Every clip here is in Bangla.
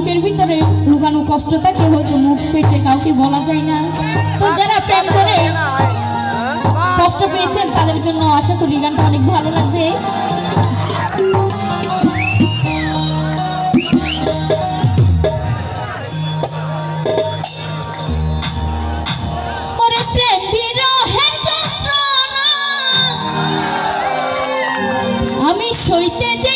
বুকের ভিতরে লুকানো কষ্ট থাকে, হয়তো মুখ পেটে কাউকে বলা যায় না। তো যারা প্রেম করে কষ্ট পেয়েছেন, তাদের জন্য আশা করি গানটা অনেক ভালো লাগবে। আমি সইতে যে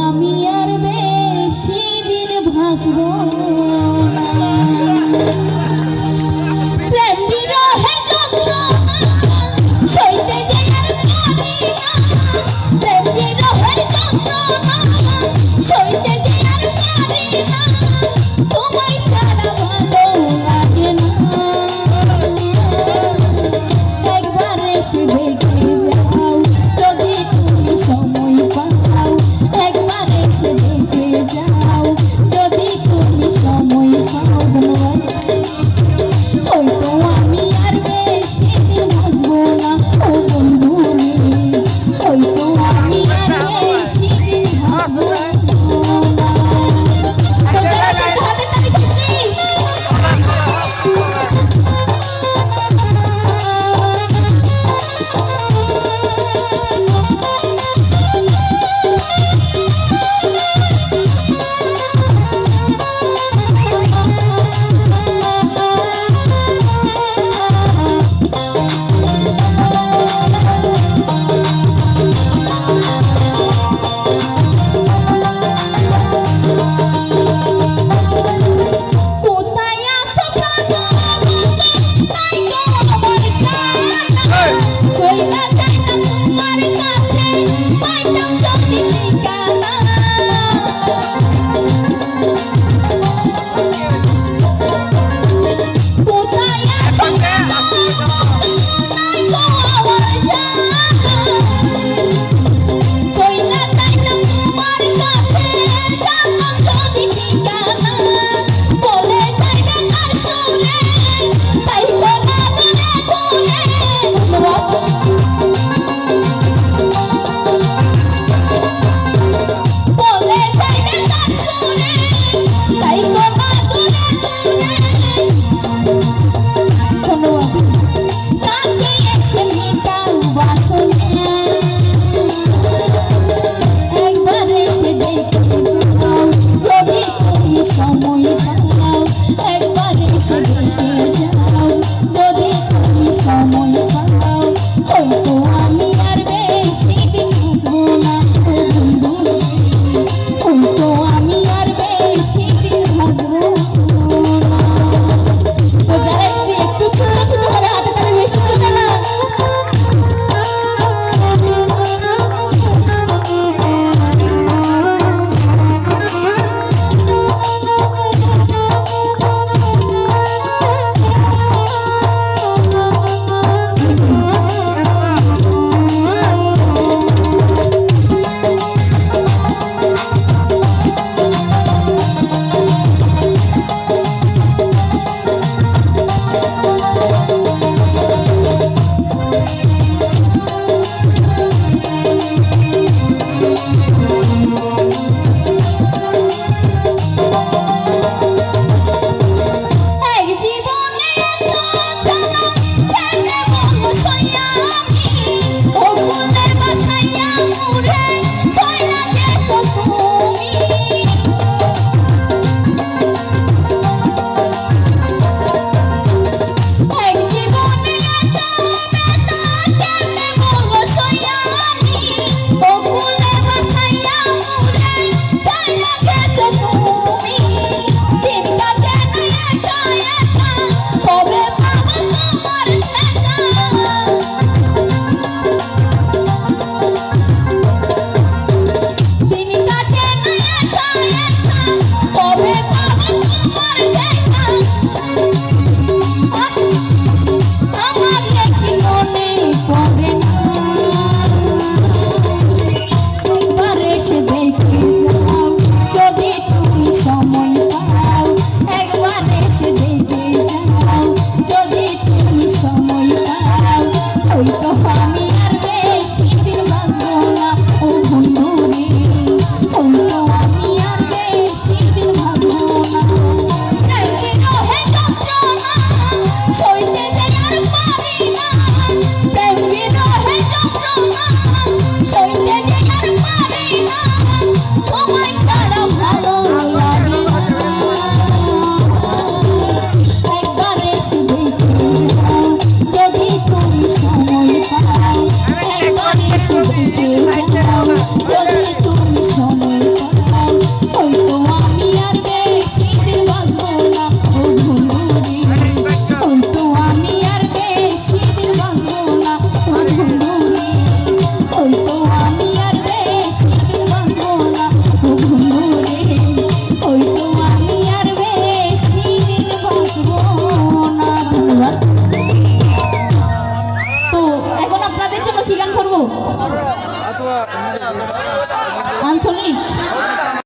আমি আর বেশি দিন ভাসবো